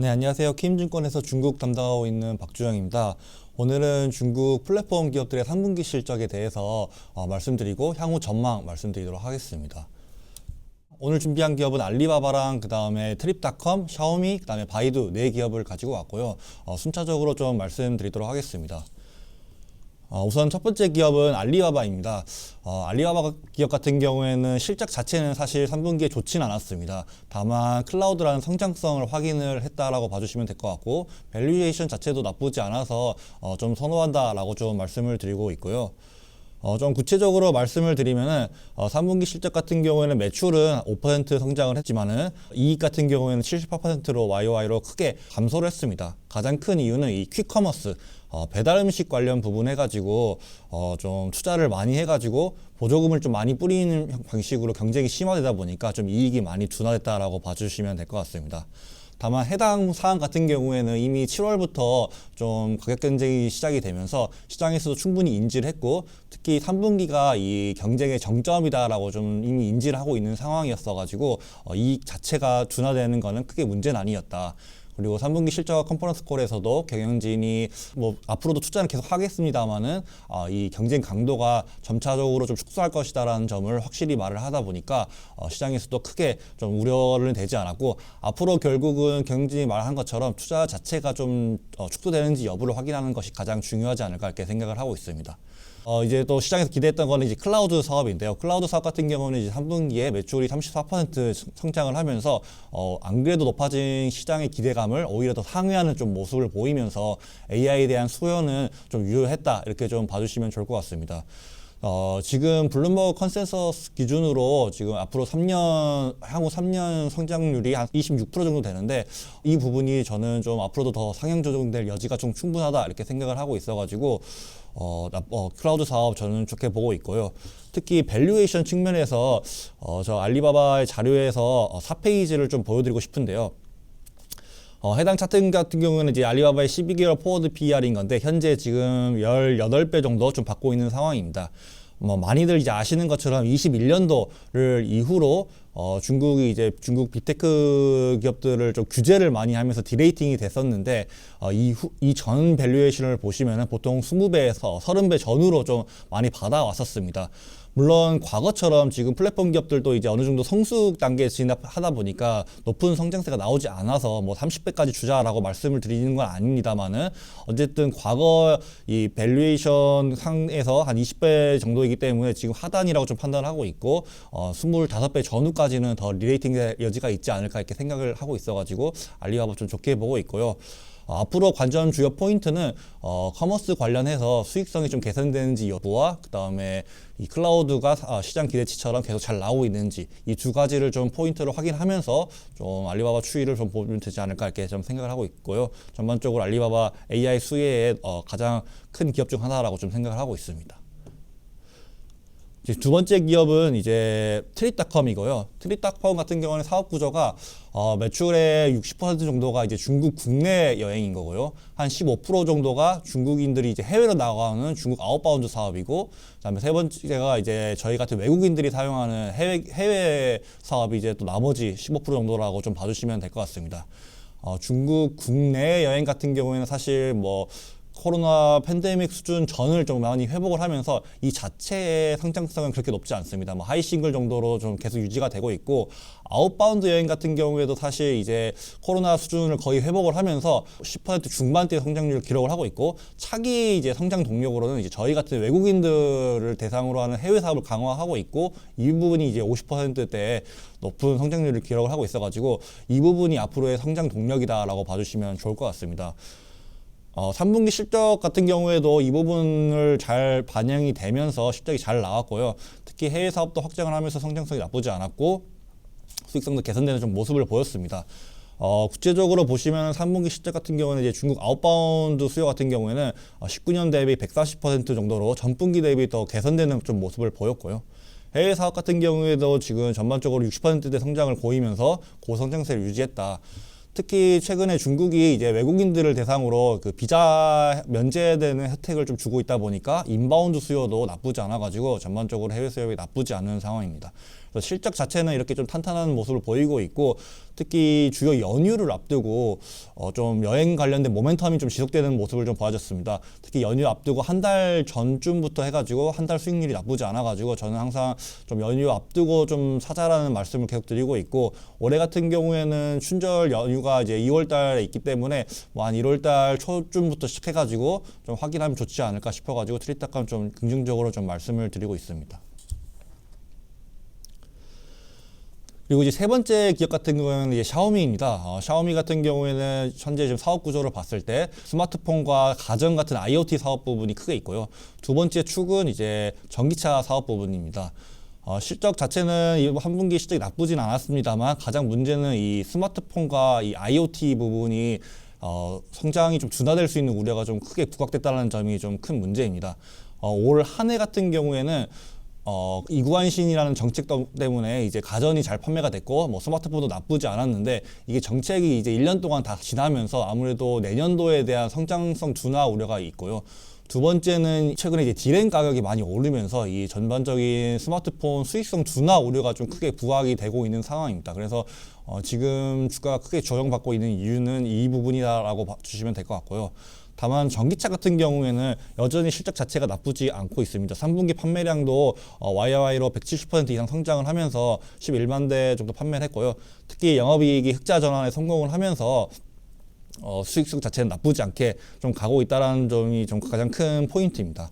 네, 안녕하세요. 킴증권에서 중국 담당하고 있는 박주영입니다. 오늘은 중국 플랫폼 기업들의 3분기 실적에 대해서 어, 말씀드리고 향후 전망 말씀드리도록 하겠습니다. 오늘 준비한 기업은 알리바바랑 그 다음에 트립닷컴, 샤오미, 그 다음에 바이두 네 기업을 가지고 왔고요. 어, 순차적으로 좀 말씀드리도록 하겠습니다. 어, 우선 첫 번째 기업은 알리바바입니다. 어, 알리바바 기업 같은 경우에는 실적 자체는 사실 3분기에 좋진 않았습니다. 다만 클라우드라는 성장성을 확인을 했다라고 봐주시면 될 것 같고 밸류에이션 자체도 나쁘지 않아서 어, 좀 선호한다라고 좀 말씀을 드리고 있고요. 어, 좀 구체적으로 말씀을 드리면은 어, 3분기 실적 같은 경우에는 매출은 5% 성장을 했지만은 이익 같은 경우에는 78%로 YOY로 크게 감소를 했습니다. 가장 큰 이유는 이 퀵커머스 어, 배달 음식 관련 부분 해가지고 어, 좀 투자를 많이 해가지고 보조금을 좀 많이 뿌리는 형- 방식으로 경쟁이 심화되다 보니까 좀 이익이 많이 둔화됐다라고 봐주시면 될 것 같습니다. 다만 해당 사안 같은 경우에는 이미 7월부터 좀 가격 경쟁이 시작이 되면서 시장에서도 충분히 인지를 했고 특히 3분기가 이 경쟁의 정점이다라고 좀 이미 인지를 하고 있는 상황이었어 가지고 어, 이익 자체가 둔화되는 거는 크게 문제는 아니었다. 그리고 3분기 실적 컨퍼런스 콜에서도 경영진이 뭐 앞으로도 투자는 계속 하겠습니다만은 어, 이 경쟁 강도가 점차적으로 좀 축소할 것이다라는 점을 확실히 말을 하다 보니까 어, 시장에서도 크게 좀 우려를 되지 않았고 앞으로 결국은 경영진이 말한 것처럼 투자 자체가 좀 어, 축소되는지 여부를 확인하는 것이 가장 중요하지 않을까 이렇게 생각을 하고 있습니다. 어, 이제 또 시장에서 기대했던 거는 이제 클라우드 사업인데요. 클라우드 사업 같은 경우는 이제 3분기에 매출이 34% 성장을 하면서 어, 안 그래도 높아진 시장의 기대감 을 오히려 더 상회하는 좀 모습을 보이면서 AI에 대한 수요는 좀 유효했다 이렇게 좀 봐주시면 좋을 것 같습니다. 어, 지금 블룸버그 컨센서스 기준으로 지금 앞으로 3년, 향후 3년 성장률이 한 26% 정도 되는데 이 부분이 저는 좀 앞으로도 더 상향 조정될 여지가 좀 충분하다 이렇게 생각을 하고 있어가지고 어, 나- 어, 클라우드 사업 저는 좋게 보고 있고요. 특히 밸류에이션 측면에서 어, 저 알리바바의 자료에서 어, 4페이지를 좀 보여드리고 싶은데요. 어, 해당 차트 같은 경우는 이제 알리바바의 12개월 포워드 PR인 건데 현재 지금 18배 정도 좀 받고 있는 상황입니다. 뭐 많이들 이제 아시는 것처럼 21년도를 이후로 어, 중국이 이제 중국 빅테크 기업들을 좀 규제를 많이 하면서 디레이팅이 됐었는데 어, 이후 이전 밸류에이션을 보시면은 보통 20배에서 30배 전후로 좀 많이 받아왔었습니다. 물론 과거처럼 지금 플랫폼 기업들도 이제 어느 정도 성숙 단계에 진입하다 보니까 높은 성장세가 나오지 않아서 뭐 30배까지 주자라고 말씀을 드리는 건 아닙니다만은 어쨌든 과거 이 밸류에이션 상에서 한 20배 정도이기 때문에 지금 하단이라고 좀 판단하고 있고 어 25배 전후까지는 더 리레이팅의 여지가 있지 않을까 이렇게 생각을 하고 있어가지고 알리바바 좀 좋게 보고 있고요. 어, 앞으로 관전 주요 포인트는 어, 커머스 관련해서 수익성이 좀 개선되는지 여부와 그 다음에 이 클라우드가 아, 시장 기대치처럼 계속 잘 나오고 있는지 이 두 가지를 좀 포인트로 확인하면서 좀 알리바바 추이를 좀 보면 되지 않을까 이렇게 좀 생각을 하고 있고요. 전반적으로 알리바바 AI 수혜의 어, 가장 큰 기업 중 하나라고 좀 생각을 하고 있습니다. 두 번째 기업은 이제 트립닷컴이고요. 트립닷컴 같은 경우는 사업 구조가 어, 매출의 60% 정도가 이제 중국 국내 여행인 거고요. 한 15% 정도가 중국인들이 이제 해외로 나가는 중국 아웃바운드 사업이고, 그다음에 세 번째가 이제 저희 같은 외국인들이 사용하는 해외 해외 사업이 이제 또 나머지 15% 정도라고 좀 봐주시면 될 것 같습니다. 어, 중국 국내 여행 같은 경우에는 사실 뭐 코로나 팬데믹 수준 전을 좀 많이 회복을 하면서 이 자체의 성장성은 그렇게 높지 않습니다. 뭐 하이 싱글 정도로 좀 계속 유지가 되고 있고 아웃바운드 여행 같은 경우에도 사실 이제 코로나 수준을 거의 회복을 하면서 10% 중반대 성장률을 기록을 하고 있고 차기 이제 성장 동력으로는 이제 저희 같은 외국인들을 대상으로 하는 해외 사업을 강화하고 있고 이 부분이 이제 50%대 높은 성장률을 기록을 하고 있어가지고 이 부분이 앞으로의 성장 동력이다라고 봐주시면 좋을 것 같습니다. 어, 3분기 실적 같은 경우에도 이 부분을 잘 반영이 되면서 실적이 잘 나왔고요. 특히 해외 사업도 확장을 하면서 성장성이 나쁘지 않았고 수익성도 개선되는 좀 모습을 보였습니다. 어, 구체적으로 보시면 3분기 실적 같은 경우는 이제 중국 아웃바운드 수요 같은 경우에는 어, 19년 대비 140% 정도로 전분기 대비 더 개선되는 좀 모습을 보였고요. 해외 사업 같은 경우에도 지금 전반적으로 60%대 성장을 보이면서 고성장세를 유지했다. 특히 최근에 중국이 이제 외국인들을 대상으로 그 비자 면제되는 혜택을 좀 주고 있다 보니까 인바운드 수요도 나쁘지 않아 가지고 전반적으로 해외 수요가 나쁘지 않은 상황입니다. 그래서 실적 자체는 이렇게 좀 탄탄한 모습을 보이고 있고 특히 주요 연휴를 앞두고 어, 좀 여행 관련된 모멘텀이 좀 지속되는 모습을 좀 보여줬습니다. 특히 연휴 앞두고 한 달 전쯤부터 해가지고 한 달 수익률이 나쁘지 않아가지고 저는 항상 좀 연휴 앞두고 좀 사자라는 말씀을 계속 드리고 있고 올해 같은 경우에는 춘절 연휴가 이제 2월 달에 있기 때문에 뭐 한 1월 달 초쯤부터 시작해가지고 좀 확인하면 좋지 않을까 싶어가지고 트리타감 좀 긍정적으로 좀 말씀을 드리고 있습니다. 그리고 이제 세 번째 기업 같은 경우는 이제 샤오미입니다. 어, 샤오미 같은 경우에는 현재 지금 사업 구조를 봤을 때 스마트폰과 가전 같은 IoT 사업 부분이 크게 있고요. 두 번째 축은 이제 전기차 사업 부분입니다. 어, 실적 자체는 이한 분기 실적이 나쁘진 않았습니다만 가장 문제는 이 스마트폰과 이 IoT 부분이 어, 성장이 좀 둔화될 수 있는 우려가 좀 크게 부각됐다는 점이 좀 큰 문제입니다. 어, 올 한 해 같은 경우에는 어, 이구안신이라는 정책 덕- 때문에 이제 가전이 잘 판매가 됐고 뭐 스마트폰도 나쁘지 않았는데 이게 정책이 이제 1년 동안 다 지나면서 아무래도 내년도에 대한 성장성 둔화 우려가 있고요. 두 번째는 최근에 이제 디램 가격이 많이 오르면서 이 전반적인 스마트폰 수익성 둔화 우려가 좀 크게 부각이 되고 있는 상황입니다. 그래서 어, 지금 주가가 크게 조정받고 있는 이유는 이 부분이다라고 봐- 주시면 될 것 같고요. 다만 전기차 같은 경우에는 여전히 실적 자체가 나쁘지 않고 있습니다. 3분기 판매량도 어, YY로 170% 이상 성장을 하면서 11만 대 정도 판매를 했고요. 특히 영업이익이 흑자 전환에 성공을 하면서 어, 수익성 자체는 나쁘지 않게 좀 가고 있다는 점이 좀 가장 큰 포인트입니다.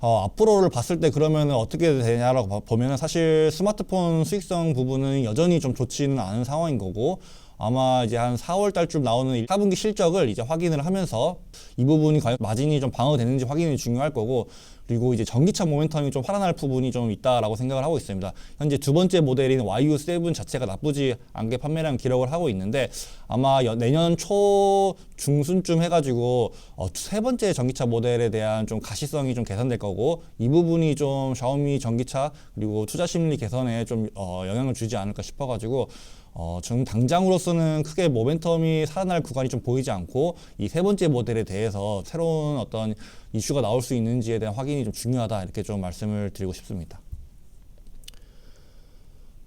어, 앞으로를 봤을 때 그러면 어떻게 되냐라고 봐- 보면은 사실 스마트폰 수익성 부분은 여전히 좀 좋지는 않은 상황인 거고 아마 이제 한 4월 달쯤 나오는 4분기 실적을 이제 확인을 하면서 이 부분이 과연 마진이 좀 방어되는지 확인이 중요할 거고 그리고 이제 전기차 모멘텀이 좀 살아날 부분이 좀 있다라고 생각을 하고 있습니다. 현재 두 번째 모델인 YU7 자체가 나쁘지 않게 판매량 기록을 하고 있는데 아마 여- 내년 초 중순쯤 해가지고 어, 세 번째 전기차 모델에 대한 좀 가시성이 좀 개선될 거고 이 부분이 좀 샤오미 전기차 그리고 투자 심리 개선에 좀 어, 영향을 주지 않을까 싶어가지고 어, 지금 당장으로서는 크게 모멘텀이 살아날 구간이 좀 보이지 않고 이 세 번째 모델에 대해서 새로운 어떤 이슈가 나올 수 있는지에 대한 확인 이 좀 중요하다 이렇게 좀 말씀을 드리고 싶습니다.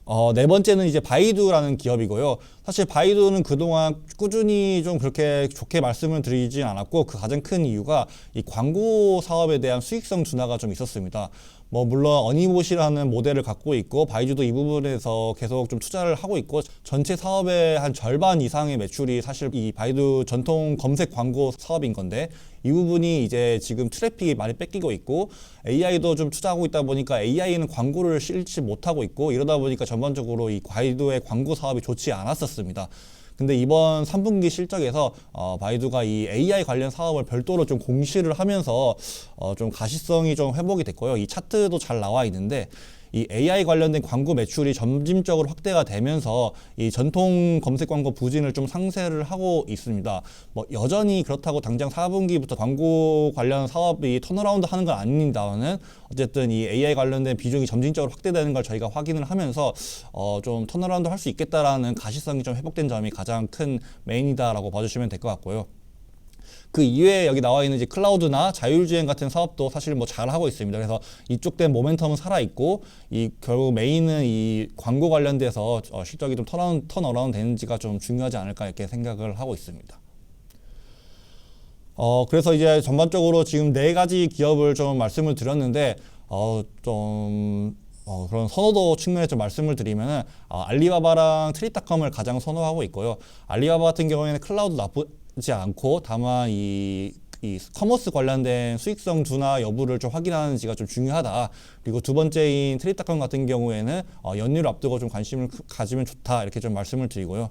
어, 네 번째는 이제 바이두라는 기업이고요. 사실 바이두는 그동안 꾸준히 좀 그렇게 좋게 말씀을 드리진 않았고 그 가장 큰 이유가 이 광고 사업에 대한 수익성 둔화가 좀 있었습니다. 뭐 물론 어니봇이라는 모델을 갖고 있고 바이두도 이 부분에서 계속 좀 투자를 하고 있고 전체 사업의 한 절반 이상의 매출이 사실 이 바이두 전통 검색 광고 사업인 건데 이 부분이 이제 지금 트래픽이 많이 뺏기고 있고 AI도 좀 투자하고 있다 보니까 AI는 광고를 실지 못하고 있고 이러다 보니까 전반적으로 이 바이두의 광고 사업이 좋지 않았었습니다. 근데 이번 3분기 실적에서 어, 바이두가 이 AI 관련 사업을 별도로 좀 공시를 하면서 어, 좀 가시성이 좀 회복이 됐고요. 이 차트도 잘 나와 있는데 이 AI 관련된 광고 매출이 점진적으로 확대가 되면서 이 전통 검색 광고 부진을 좀 상쇄를 하고 있습니다. 뭐 여전히 그렇다고 당장 4분기부터 광고 관련 사업이 턴어라운드 하는 건 아닙니다만은 어쨌든 이 AI 관련된 비중이 점진적으로 확대되는 걸 저희가 확인을 하면서 어 좀 턴어라운드 할 수 있겠다라는 가시성이 좀 회복된 점이 가장 큰 메인이다라고 봐주시면 될 것 같고요. 그 이외에 여기 나와 있는 이제 클라우드나 자율주행 같은 사업도 사실 뭐 잘 하고 있습니다. 그래서 이쪽 된 모멘텀은 살아 있고 이 결국 메인은 이 광고 관련돼서 어, 실적이 좀 턴어라운 턴어라운 되는지가 좀 중요하지 않을까 이렇게 생각을 하고 있습니다. 어 그래서 이제 전반적으로 지금 네 가지 기업을 좀 말씀을 드렸는데 어 좀 어, 그런 선호도 측면에서 좀 말씀을 드리면은 어, 알리바바랑 트리타컴을 가장 선호하고 있고요. 알리바바 같은 경우에는 클라우드 나 쁘지 않고 다만 이, 이 커머스 관련된 수익성 둔화 여부를 좀 확인하는지가 좀 중요하다. 그리고 두 번째인 트리타컴 같은 경우에는 어, 연휴를 앞두고 좀 관심을 크- 가지면 좋다 이렇게 좀 말씀을 드리고요.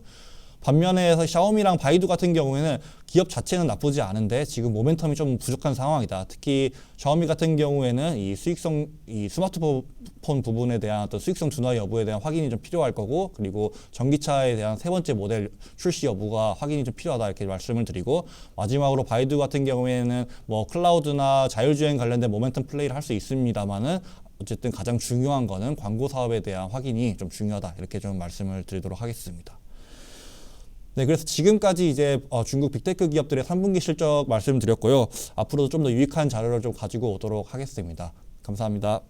반면에 샤오미랑 바이두 같은 경우에는 기업 자체는 나쁘지 않은데 지금 모멘텀이 좀 부족한 상황이다. 특히 샤오미 같은 경우에는 이 수익성 이 스마트폰 부분에 대한 어떤 수익성 둔화 여부에 대한 확인이 좀 필요할 거고 그리고 전기차에 대한 세 번째 모델 출시 여부가 확인이 좀 필요하다 이렇게 말씀을 드리고 마지막으로 바이두 같은 경우에는 뭐 클라우드나 자율주행 관련된 모멘텀 플레이를 할 수 있습니다만은 어쨌든 가장 중요한 거는 광고 사업에 대한 확인이 좀 중요하다 이렇게 좀 말씀을 드리도록 하겠습니다. 네, 그래서 지금까지 이제 어, 중국 빅테크 기업들의 3분기 실적 말씀드렸고요. 앞으로도 좀 더 유익한 자료를 좀 가지고 오도록 하겠습니다. 감사합니다.